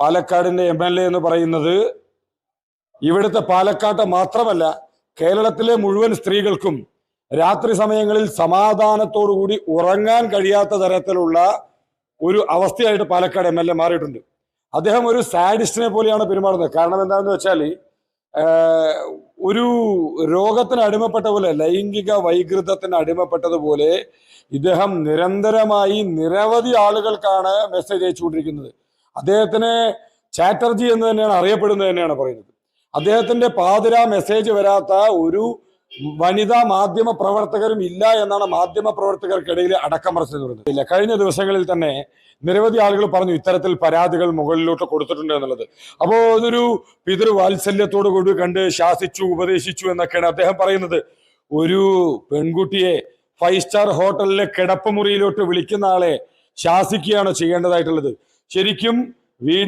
പാലക്കാടിന്റെ M L A എന്ന് പറയുന്നത് ഇവിടുത്തെ പാലക്കാട്ട് മാത്രമല്ല കേരളത്തിലെ മുഴുവൻ സ്ത്രീകൾക്കും രാത്രി സമയങ്ങളിൽ സമാധാനത്തോടുകൂടി ഉറങ്ങാൻ കഴിയാത്ത തരത്തിലുള്ള ഒരു അവസ്ഥയായിട്ട് പാലക്കാട് എം എൽ എ മാറിയിട്ടുണ്ട്. അദ്ദേഹം ഒരു സാഡിസ്റ്റിനെ പോലെയാണ് പെരുമാറുന്നത്. കാരണം എന്താണെന്ന് വെച്ചാൽ ഒരു രോഗത്തിന് അടിമപ്പെട്ട പോലെ ലൈംഗിക വൈകൃതത്തിന് അടിമപ്പെട്ടതുപോലെ ഇദ്ദേഹം നിരന്തരമായി നിരവധി ആളുകൾക്കാണ് മെസ്സേജ് അയച്ചുകൊണ്ടിരിക്കുന്നത് അദ്ദേഹത്തിന് ചാറ്റർജി എന്ന് തന്നെയാണ് അറിയപ്പെടുന്നത് തന്നെയാണ് പറയുന്നത്. അദ്ദേഹത്തിന്റെ പാതിര മെസ്സേജ് വരാത്ത ഒരു വനിതാ മാധ്യമ പ്രവർത്തകരും ഇല്ല എന്നാണ് മാധ്യമ പ്രവർത്തകർക്കിടയിൽ അടക്കം പറഞ്ഞു ഇല്ല കഴിഞ്ഞ ദിവസങ്ങളിൽ തന്നെ നിരവധി ആളുകൾ പറഞ്ഞു ഇത്തരത്തിൽ പരാതികൾ മുകളിലോട്ട് കൊടുത്തിട്ടുണ്ട് എന്നുള്ളത്. അപ്പോ ഇതൊരു പിതൃവാത്സല്യത്തോടു കൂടി കണ്ട് ശാസിച്ചു ഉപദേശിച്ചു എന്നൊക്കെയാണ് അദ്ദേഹം പറയുന്നത്. ഒരു പെൺകുട്ടിയെ ഫൈവ് സ്റ്റാർ ഹോട്ടലിലെ കിടപ്പ് മുറിയിലോട്ട് വിളിക്കുന്ന ആളെ ശാസിക്കുകയാണ് ചെയ്യേണ്ടതായിട്ടുള്ളത്? ശരിക്കും വീഡിയോ